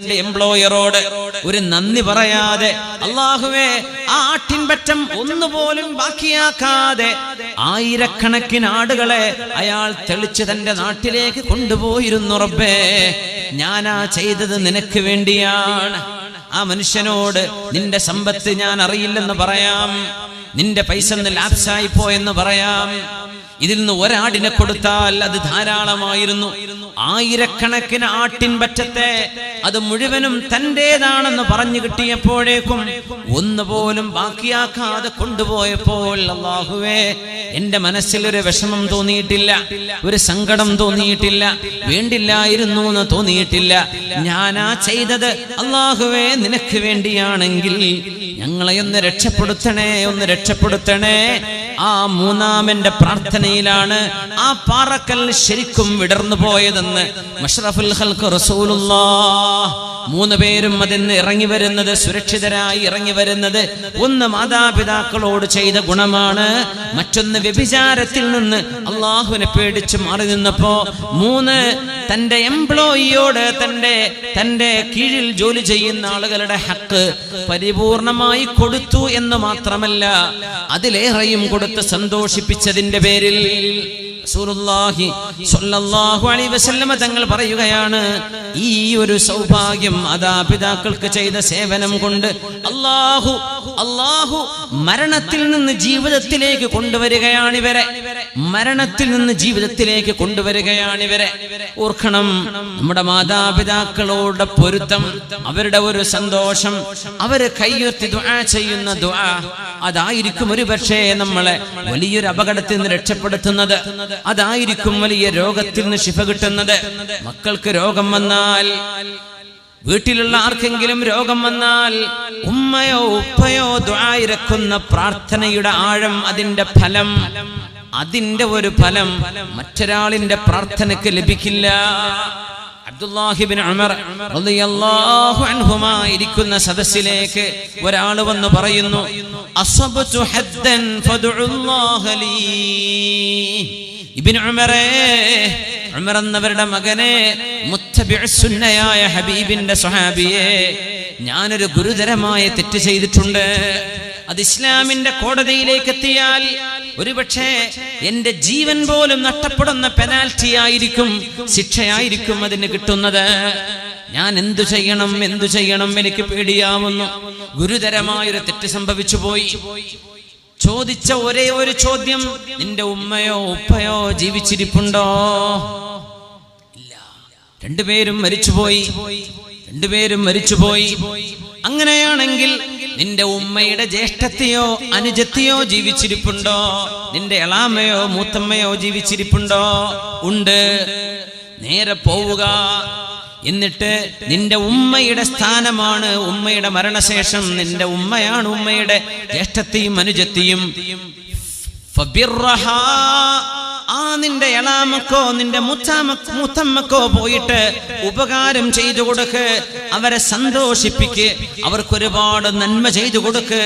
തന്റെ എംപ്ലോയറോട് ഒരു നന്ദി പറയാതെ അള്ളാഹുവേ ആ ആട്ടിൻപറ്റം ഒന്നുപോലും ബാക്കിയാക്കാതെ ആയിരക്കണക്കിന് ആടുകളെ അയാൾ തെളിച്ച് തന്റെ നാട്ടിലേക്ക് കൊണ്ടുപോയിരുന്നു റബ്ബേ. ഞാനാ ചെയ്തത് നിനക്ക് വേണ്ടിയാണ്. ആ മനുഷ്യനോട് നിന്റെ സമ്പത്ത് ഞാൻ അറിയില്ലെന്ന് പറയാം. നിന്റെ പൈസ ലാപ്സായി പോയെന്ന് പറയാം. ഇതിൽ നിന്ന് ഒരാടിനെ കൊടുത്താൽ അത് ധാരാളമായിരുന്നു. ആയിരക്കണക്കിന് ആട്ടിൻ പറ്റത്തെ അത് മുഴുവനും തന്റേതാണെന്ന് പറഞ്ഞു കിട്ടിയപ്പോഴേക്കും ഒന്നുപോലും ബാക്കിയാക്കാതെ കൊണ്ടുപോയപ്പോൾ അള്ളാഹുവേ എന്റെ മനസ്സിൽ ഒരു വിഷമം തോന്നിയിട്ടില്ല ഒരു സങ്കടം തോന്നിയിട്ടില്ല വേണ്ടില്ലായിരുന്നു എന്ന് തോന്നിയിട്ടില്ല. ഞാനാ ചെയ്തത്. അള്ളാഹുവേ നിനക്ക് വേണ്ടിയാണെങ്കിൽ ഞങ്ങളെ ഒന്ന് രക്ഷപ്പെടുത്തണേ ഒന്ന് രക്ഷപ്പെടുത്തണേ. ആ മൂന്നാമന്റെ പ്രാർത്ഥനയിലാണ് ആ പാറക്കൽ ശരിക്കും വിടർന്നു പോയതെന്ന് മഷ്റഫുൽ ഹൽക്ക് റസൂലുള്ളാഹ് മൂന്ന് പേരും അതിന്ന് ഇറങ്ങി വരുന്നത് സുരക്ഷിതരായി ഇറങ്ങി വരുന്നത് ഒന്ന് മാതാപിതാക്കളോട് ചെയ്ത ഗുണമാണ്. മറ്റൊന്ന് വ്യഭിചാരത്തിൽ നിന്ന് അള്ളാഹുവിനെ പേടിച്ച് മാറി നിന്നപ്പോ മൂന്ന് തന്റെ എംപ്ലോയിയോട് തന്റെ തന്റെ കീഴിൽ ജോലി ചെയ്യുന്ന ആളുകളുടെ ഹക്ക് പരിപൂർണമായി കൊടുത്തു എന്ന് മാത്രമല്ല അതിലേറെയും കൊടുത്ത് സന്തോഷിപ്പിച്ചതിന്റെ പേരിൽ തങ്ങൾ പറയുകയാണ് ഈ ഒരു സൗഭാഗ്യം മാതാപിതാക്കൾക്ക് ചെയ്ത സേവനം കൊണ്ട് അള്ളാഹു അള്ളാഹു മരണത്തിൽ നിന്ന് ജീവിതത്തിലേക്ക് കൊണ്ടുവരികയാണ് ഇവരെ. മരണത്തിൽ നിന്ന് ജീവിതത്തിലേക്ക് കൊണ്ടുവരികയാണ് ഇവരെ. ഓർക്കണം നമ്മുടെ മാതാപിതാക്കളോട് പൊരുത്തം അവരുടെ ഒരു സന്തോഷം അവർ കൈയുർത്തി ദുആ ചെയ്യുന്ന ദുആ. അതായിരിക്കും ഒരു പക്ഷേ നമ്മളെ വലിയൊരു അപകടത്തിൽ നിന്ന് രക്ഷപ്പെടുത്തുന്നത്. അതായിരിക്കും വലിയ രോഗത്തിൽ നിന്ന് ശിഫ കിട്ടുന്നത്. മക്കൾക്ക് രോഗം വന്നാൽ വീട്ടിലുള്ള ആർക്കെങ്കിലും രോഗം വന്നാൽ ഉമ്മയോ ഉപ്പയോ ദ്വായിരക്കുന്ന പ്രാർത്ഥനയുടെ ആഴം അതിന്റെ ഫലം അതിന്റെ ഒരു ഫലം മറ്റൊരാളിന്റെ പ്രാർത്ഥനക്ക് ലഭിക്കില്ല. റളിയല്ലാഹു ഇരിക്കുന്ന സദസ്സിലേക്ക് ഒരാൾ വന്ന് പറയുന്നു ഹദ്ദൻ ഫദുല്ലാഹ ലീ. ഇബ്നു ഉമർ എന്നവരുടെ മകനെ ഹബീബിന്റെ സ്വഹാബിയെ ഞാനൊരു ഗുരുതരമായ തെറ്റ് ചെയ്തിട്ടുണ്ട്. അത് ഇസ്ലാമിന്റെ കോടതിയിലേക്ക് എത്തിയാൽ ഒരുപക്ഷെ എന്റെ ജീവൻ പോലും നഷ്ടപ്പെടുന്ന പെനാൽറ്റി ആയിരിക്കും ശിക്ഷയായിരിക്കും അതിന് കിട്ടുന്നത്. ഞാൻ എന്തു ചെയ്യണം എന്തു ചെയ്യണം എനിക്ക് പേടിയാവുന്നു. ഗുരുതരമായൊരു തെറ്റ് സംഭവിച്ചു പോയി. ചോദിച്ച ഒരേ ഒരു ചോദ്യം നിന്റെ ഉമ്മയോ ഉപ്പയോ ജീവിച്ചിരിപ്പുണ്ടോ? ഇല്ല. രണ്ടുപേരും മരിച്ചുപോയി. രണ്ടുപേരും മരിച്ചുപോയി. അങ്ങനെയാണെങ്കിൽ നിന്റെ ഉമ്മയുടെ ജ്യേഷ്ഠത്തെയോ അനുജത്തെയോ ജീവിച്ചിരിപ്പുണ്ടോ? നിന്റെ എളാമയോ മൂത്തമ്മയോ ജീവിച്ചിരിപ്പുണ്ടോ? ഉണ്ട്. നേരെ പോവുക. എന്നിട്ട് നിന്റെ ഉമ്മയുടെ സ്ഥാനമാണ് ഉമ്മയുടെ മരണശേഷം. നിന്റെ ഉമ്മയാണ് ഉമ്മയുടെ ജ്യേഷ്ഠത്തെയും അനുജത്തെയും. ആ നിന്റെ എളാമക്കോ നിന്റെ മുത്താമ മുത്തമ്മക്കോ പോയിട്ട് ഉപകാരം ചെയ്തു കൊടുക്ക്. അവരെ സന്തോഷിപ്പിക്ക്. അവർക്ക് ഒരുപാട് നന്മ ചെയ്തു കൊടുക്ക്.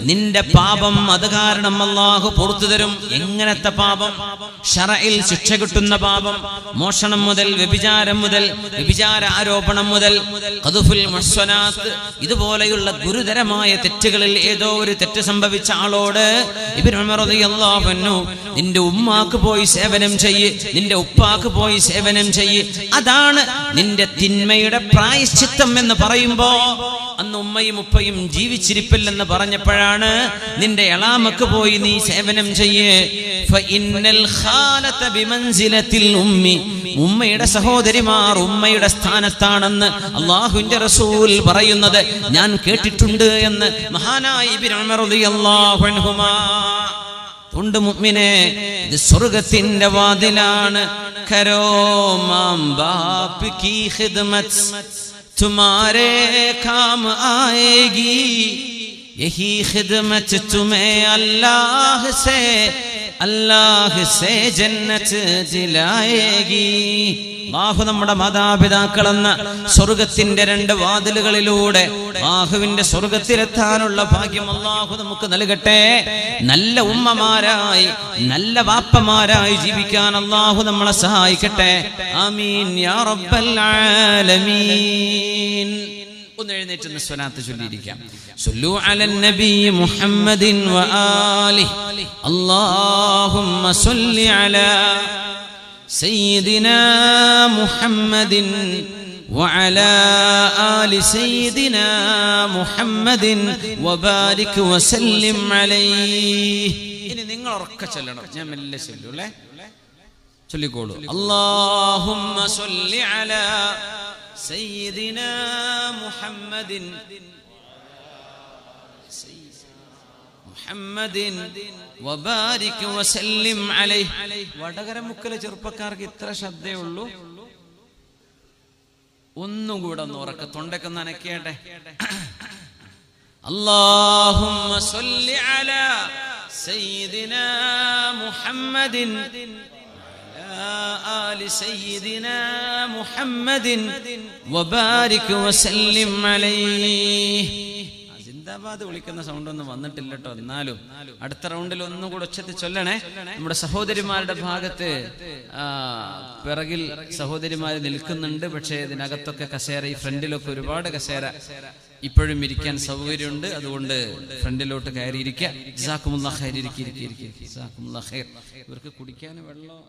നിന്റെ പാപം അത് കാരണം അള്ളാഹു പുറത്തു തരും. എങ്ങനത്തെ പാപം? ഷറയിൽ ശിക്ഷ കിട്ടുന്ന പാപം. മോഷണം മുതൽ വ്യഭിചാരം മുതൽ വ്യഭിചാര ആരോപണം മുതൽ കതുഫുൽ മസ്വനാത്ത് ഇതുപോലെയുള്ള ഗുരുതരമായ തെറ്റുകളിൽ ഏതോ ഒരു തെറ്റ് സംഭവിച്ച ആളോട് റളിയല്ലാഹു അൻഹു നിന്റെ ഉമ്മാക്ക് പോയി സേവനം ചെയ്യ്. നിന്റെ ഉപ്പാക്ക് പോയി സേവനം ചെയ്യ്. അതാണ് നിന്റെ തിന്മയുടെ പ്രായശ്ചിത്തം എന്ന് പറയുമ്പോ അന്ന് ഉമ്മയും ഉപ്പയും ജീവിച്ചിരിപ്പില്ലെന്ന് പറഞ്ഞപ്പോഴാണ് നിന്റെ എളാമക്ക് പോയി നീ സേവനം ചെയ്യ്. ഉമ്മയുടെ സഹോദരിമാർ ഉമ്മയുടെ സ്ഥാനത്താണെന്ന് അള്ളാഹുവിന്റെ റസൂൽ പറയുന്നത് ഞാൻ കേട്ടിട്ടുണ്ട് എന്ന് മഹാനായി ഇബ്നു ഉണ്ട് മുമ്മിനെ ഇത് സ്വർഗത്തിന്റെ വാതിലാണ്. അല്ലാഹ് സേ. അല്ലാഹ് സേ ജന്നത്ത് ദിലായേഗി ബാഹു നമ്മുടെ മാതാപിതാക്കളെന്ന സ്വർഗത്തിന്റെ രണ്ട് വാതിലുകളിലൂടെ ബാഹുവിന്റെ സ്വർഗത്തിലെത്താനുള്ള ഭാഗ്യം അള്ളാഹു നമുക്ക് നൽകട്ടെ. നല്ല ഉമ്മമാരായി നല്ല വാപ്പമാരായി ജീവിക്കാൻ അള്ളാഹു നമ്മളെ സഹായിക്കട്ടെ. ആമീൻ യാ റബ്ബൽ ആലമീൻ. ഒന്ന് എഴുന്നേറ്റ് നിന്ന് സ്വലാത്ത് ചൊല്ലിയിരിക്കാം സല്ലു അലൻ നബി മുഹമ്മദിൻ വആലി അല്ലാഹുമ്മ സല്ലി അലാ സയ്യിദിനാ മുഹമ്മദിൻ وعلى آل سيدنا محمد وبارك وسلم عليه ഇനി നിങ്ങൾ ഉറക്കെ ചൊല്ലണം ഞാൻ മെല്ലെ ചൊല്ലൂ അല്ലേ ചൊല്ലിക്കോളൂ അല്ലാഹുമ്മ സല്ലി അലാ സയ്യിദിനാ മുഹമ്മദിൻ മുഹമ്മദിൻ വബാരിക് വസല്ലിം അലൈഹി വടകര മുക്കലെ ചെറുപ്പക്കാർക്ക് ഇത്ര ശ്രദ്ധയുള്ളൂ ഒന്നും കൂടെ ഒന്ന് ഉറക്ക തൊണ്ടൊക്കെ ഒന്ന് അനക്കേട്ടെ اللهم صل على سيدنا محمد وعلى آل سيدنا محمد وبارك وسلم عليه സിന്ദാബാദ് വിളിക്കുന്ന സൗണ്ട് ഒന്നും വന്നിട്ടില്ല കേട്ടോ എന്നാലും അടുത്ത റൗണ്ടിൽ ഒന്നും കൂടെ ഉച്ചത്തിൽ ചൊല്ലണേ നമ്മുടെ സഹോദരിമാരുടെ ഭാഗത്ത് ആ, പിറകിൽ സഹോദരിമാർ നിൽക്കുന്നുണ്ട് പക്ഷേ ഇതിനകത്തൊക്കെ കസേര ഈ ഫ്രണ്ടിലൊക്കെ ഒരുപാട് കസേര ഇപ്പോഴും ഇരിക്കാൻ സൗകര്യമുണ്ട് അതുകൊണ്ട് ഫ്രണ്ടിലോട്ട് കയറിയിരിക്കുക ജസാക്കുമുള്ള ഖൈർ ഇരിക്കുക ഇരിക്കുക ഇരിക്കുക ജസാക്കുമുള്ള ഖൈർ ഇവർക്ക് കുടിക്കാൻ വെള്ളം